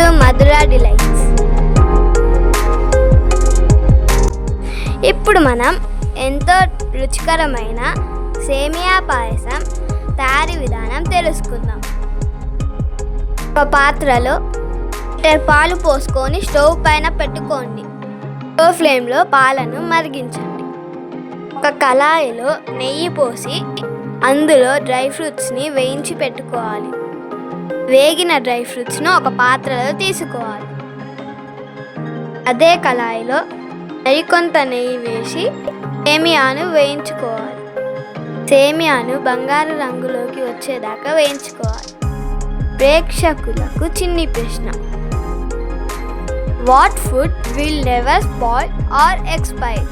Madhura delights ఇప్పుడు మనం ఎంతో రుచికరమైన సేమియా పాయసం తయారీ విధానం తెలుసుకుందాం. ఒక పాత్రలో లీటర్ పాలు పోసుకొని స్టవ్ పైన పెట్టుకోండి. స్టవ్ ఫ్లేమ్లో పాలను మరిగించండి. ఒక కళాయిలో నెయ్యి పోసి అందులో డ్రై ఫ్రూట్స్ని వేయించి పెట్టుకోవాలి. వేగిన డ్రై ఫ్రూట్స్ను ఒక పాత్రలో తీసుకోవాలి. అదే కళాయిలో మరికొంత నెయ్యి వేసి సేమియాను వేయించుకోవాలి. సేమియాను బంగారు రంగులోకి వచ్చేదాకా వేయించుకోవాలి. ప్రేక్షకులకు చిన్ని ప్రశ్న. What food will never spoil or expire?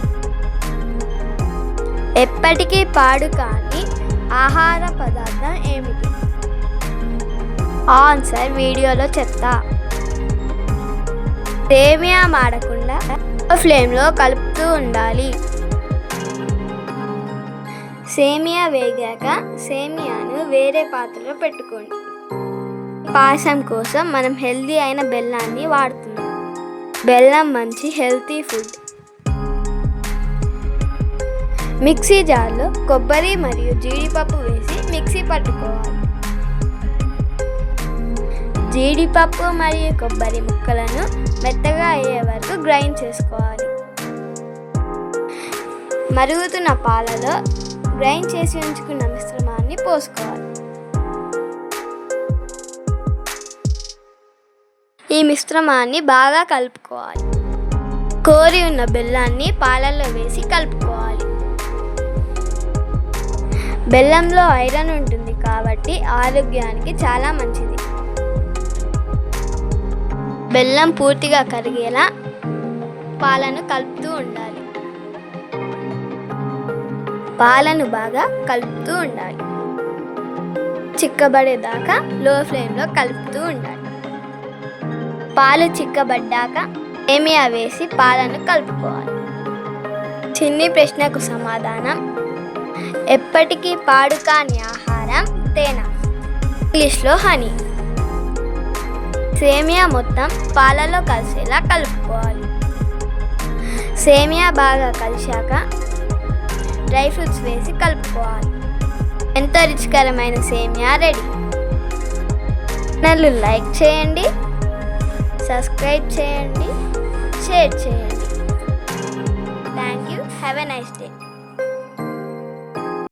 ఎప్పటికీ పాడు కాని ఆహార పదార్థం ఏమిటి? ఆన్సర్ వీడియోలో చెప్తా. సేమియా మాడకుండా ఫ్లేమ్లో కలుపుతూ ఉండాలి. సేమియా వేగాక సేమియాను వేరే పాత్రలో పెట్టుకోండి. పాయసం కోసం మనం హెల్తీ అయిన బెల్లాన్ని వాడుతున్నాం. బెల్లం మంచి హెల్తీ ఫుడ్. మిక్సీ జార్లో కొబ్బరి మరియు జీడిపప్పు వేసి మిక్సీ పట్టుకోవాలి. జీడిపప్పు మరియు కొబ్బరి ముక్కలను మెత్తగా అయ్యే వరకు గ్రైండ్ చేసుకోవాలి. మరుగుతున్న పాలలో గ్రైండ్ చేసి ఉంచుకున్న మిశ్రమాన్ని పోసుకోవాలి. ఈ మిశ్రమాన్ని బాగా కలుపుకోవాలి. కోరి ఉన్న బెల్లాన్ని పాలల్లో వేసి కలుపుకోవాలి. బెల్లంలో ఐరన్ ఉంటుంది కాబట్టి ఆరోగ్యానికి చాలా మంచిది. బెల్లం పూర్తిగా కరిగేలా పాలను కలుపుతూ ఉండాలి. పాలను బాగా కలుపుతూ ఉండాలి. చిక్కబడేదాకా లో ఫ్లేమ్లో కలుపుతూ ఉండాలి. పాలు చిక్కబడ్డాక సేమియా వేసి పాలను కలుపుకోవాలి. చిన్ని ప్రశ్నకు సమాధానం. ఎప్పటికీ పాడు కాని ఆహారం తేనె. ఇంగ్లీష్లో హనీ. సేమియా మొత్తం పాలలో కలిసేలా కలుపుకోవాలి. సేమియా బాగా కలిశాక డ్రై ఫ్రూట్స్ వేసి కలుపుకోవాలి. ఎంతో రుచికరమైన సేమియా రెడీ. నన్ను లైక్ చేయండి సబ్స్క్రైబ్ చేయండి షేర్ చేయండి. Thank you have a nice day.